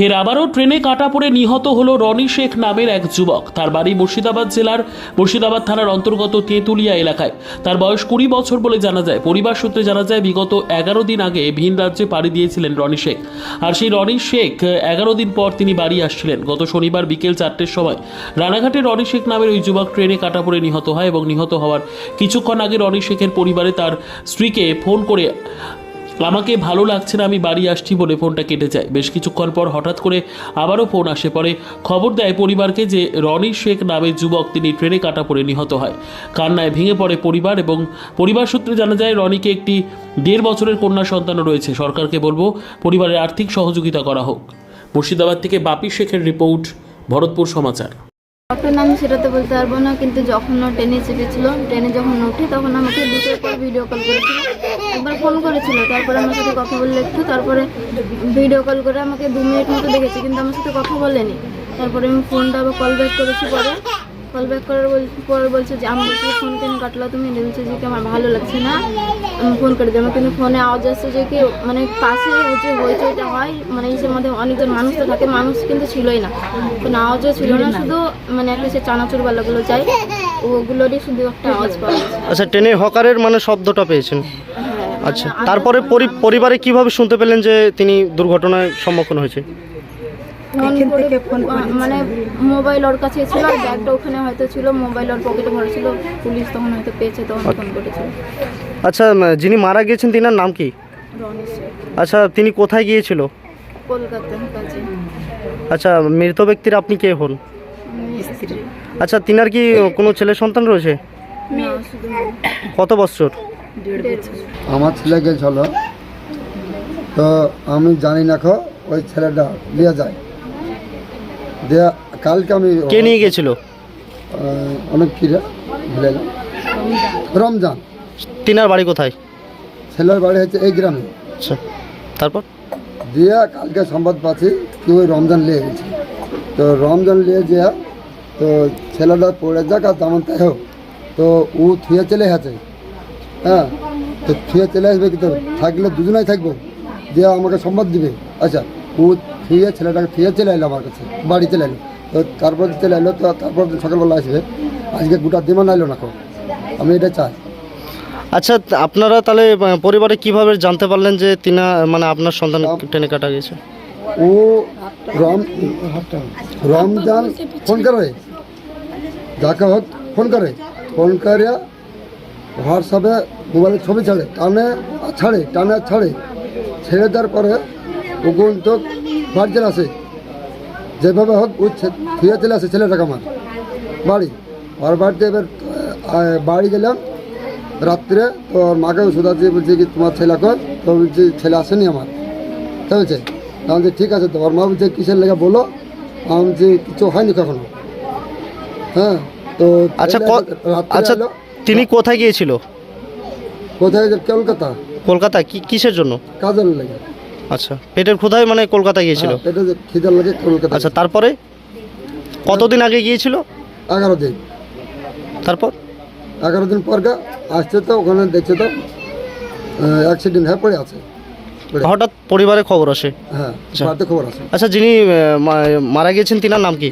ফের আবারও ট্রেনে কাটা পড়ে নিহত হলো রনি শেখ নামের এক যুবক। তার বাড়ি মুর্শিদাবাদ জেলার মুর্শিদাবাদ থানার অন্তর্গত তেঁতুলিয়া এলাকায়। তার বয়স কুড়ি বছর বলে জানা যায়। পরিবার সূত্রে জানা যায়, বিগত এগারো দিন আগে ভিন রাজ্যে পাড়ি দিয়েছিলেন রনি শেখ। আর সেই রনি শেখ এগারো দিন পর তিনি বাড়ি আসছিলেন। গত শনিবার বিকেল চারটের সময় রানাঘাটে রনি শেখ নামের ওই যুবক ট্রেনে কাটা পড়ে নিহত হয় এবং নিহত হওয়ার কিছুক্ষণ আগে রনি শেখের পরিবারে তার স্ত্রীকে ফোন করে আমাকে ভালো লাগছে না আমি বাড়ি আসছি বলে ফোনটা কেটে যায়। বেশ কিছুক্ষণ পর হঠাৎ করে আবারও ফোন আসে। পরে খবর দেয় পরিবারকে যে রনি শেখ নামের যুবক তিনি ট্রেনে কাটা পড়ে নিহত হয়। কান্নায় ভেঙে পড়ে পরিবার এবং পরিবার সূত্রে জানা যায়, রনিকে একটি দেড় বছরের কন্যা সন্তানও রয়েছে। সরকারকে বলব পরিবারের আর্থিক সহযোগিতা করা হোক। মুর্শিদাবাদ থেকে বাপি শেখের রিপোর্ট, ভরতপুর সমাচার। ডক্টর নাম সেটা তো বলতে পারব না, কিন্তু যখন ও ট্রেনে চেপেছিল, ট্রেনে যখন উঠে তখন আমাকে দুটোর পর ভিডিও কল করেছিল। একবার ফোন করেছিল, তারপরে আমার সাথে কথা বললে একটু, তারপরে ভিডিও কল করে আমাকে দু মিনিট মতো দেখেছে, কিন্তু আমার সাথে কথা বলেনি। তারপরে আমি ফোনটা আবার কল ব্যাক করেছি পরে। কল ব্যাক করার পরে বলছে যে আমি বলছি ফোন কেন কাটলো তুমি? বলছে যে আমার ভালো লাগছে না? আমি ফোন করে দিই কিন্তু ফোনে আওয়াজ আসছে যে, কি মানে পাশে হচ্ছে হইচইটা হয় মানে ইসের মধ্যে অনেকজন মানুষ তো থাকে, মানুষ কিন্তু ছিলই না। কোনো আওয়াজও ছিল না, শুধু মানে একটা সে চানাচুর বালাগুলো চাই, ওগুলোরই শুধু একটা আওয়াজ পাওয়া আচ্ছা ট্রেনে হকারের মানে শব্দটা পেয়েছেন। আচ্ছা তারপরে পরি- পরিবারে কীভাবে শুনতে পেলেন যে তিনি দুর্ঘটনায় সম্মুখীন হয়েছে? মানে মোবাইল ওর কাছে ছিল আর ব্যাগটা ওখানে হয়তো ছিল মোবাইল ওর পকেটে ভরা ছিল পুলিশ তখন হয়তো পেয়েছে তখন ফোন করেছিল। আচ্ছা যিনি মারা গিয়েছেন তিনার নাম কি? আচ্ছা তিনি কোথায় গিয়েছিল? আচ্ছা মৃত ব্যক্তির আপনি কে হন? স্ত্রী। আচ্ছা তিনার কি কোনো ছেলে সন্তান রয়েছে? কত বছর? আমার ছেলে গেছিল। তো আমি জানি না খো ওই ছেলেটা নিয়ে যায়। দিয়ে কালকে আমি কে নিয়ে গিয়েছিল আহ, অনেক কিরে ভুলে গেলাম। রমজান। তিনার বাড়ি কোথায়? ছেলের বাড়ি হচ্ছে এই গ্রামে। আচ্ছা তারপর? দিয়ে কালকে সংবাদ পাচ্ছি কি ওই রমজান নিয়ে গেছে। তো রমজান নিয়ে যে তো ছেলেটা পড়ে যাক আর তেমন তাই হোক। তো ও থুয়ে চলে গেছে। হ্যাঁ তো থুয়ে চলে আসবে কিন্তু থাকলে দুজনাই থাকব। দিয়ে আমাকে সংবাদ দিবে। আচ্ছা ও থুয়ে ছেলেটাকে থুয়ে চলে এলো আমার কাছে বাড়ি চলে এলো। তো তারপর চলে এলো তো তারপর সকালবেলা আসবে। আজকে গোটা দিমান আইলো না আমি এটা চাই। আচ্ছা আপনারা তাহলে পরিবারে কীভাবে জানতে পারলেন যে তিনা মানে আপনার সন্তান ট্রেনে কাটা গেছে? ও রম রমজান ফোন করে। যাকে হোক ফোন করে। ফোন করে হোয়াটসঅ্যাপে মোবাইলে ছবি ছাড়ে টানে আর ছাড়ে টানে আর ছাড়ে। ছেড়ে দেওয়ার পরে ওগুন তো বাড়ি চলে আসে। যেভাবে হোক ওই ফিরে চলে আসে ছেলেটাকে আমার। বাড়ি। আর বাড়িতে এবার বাড়ি গেলাম। রাত্রে তো ওর মাকে ওষুধ আছে বলছে কি তোমার ছেলে কর তো বলছি ছেলে আসেনি আমার। ঠিক আছে আমি ঠিক আছে তো। ওর মা বলছে কিসের লেগে বলো? আমি কিছু হয়নি কখনো। হ্যাঁ তো আচ্ছা আচ্ছা। তিনি কোথায় গিয়েছিল? কোথায় কলকাতা? কলকাতা? কি কিসের জন্য? কাজের লেগে। আচ্ছা পেটের ক্ষুধায় মানে কলকাতা গিয়েছিল? হ্যাঁ, পেটে খিদার লাগে কলকাতা আচ্ছা তারপরে? কতদিন আগে গিয়েছিল? এগারো দিন। তারপর? এগারো দিন পর গা আসছে তো ওখানে দেখছে তো অ্যাক্সিডেন্ট হয়ে পড়ে আছে। হঠাৎ পরিবারে খবর আসে? হ্যাঁ আচ্ছা। খবর আছে। আচ্ছা যিনি মারা গিয়েছেন তিনার নাম কি?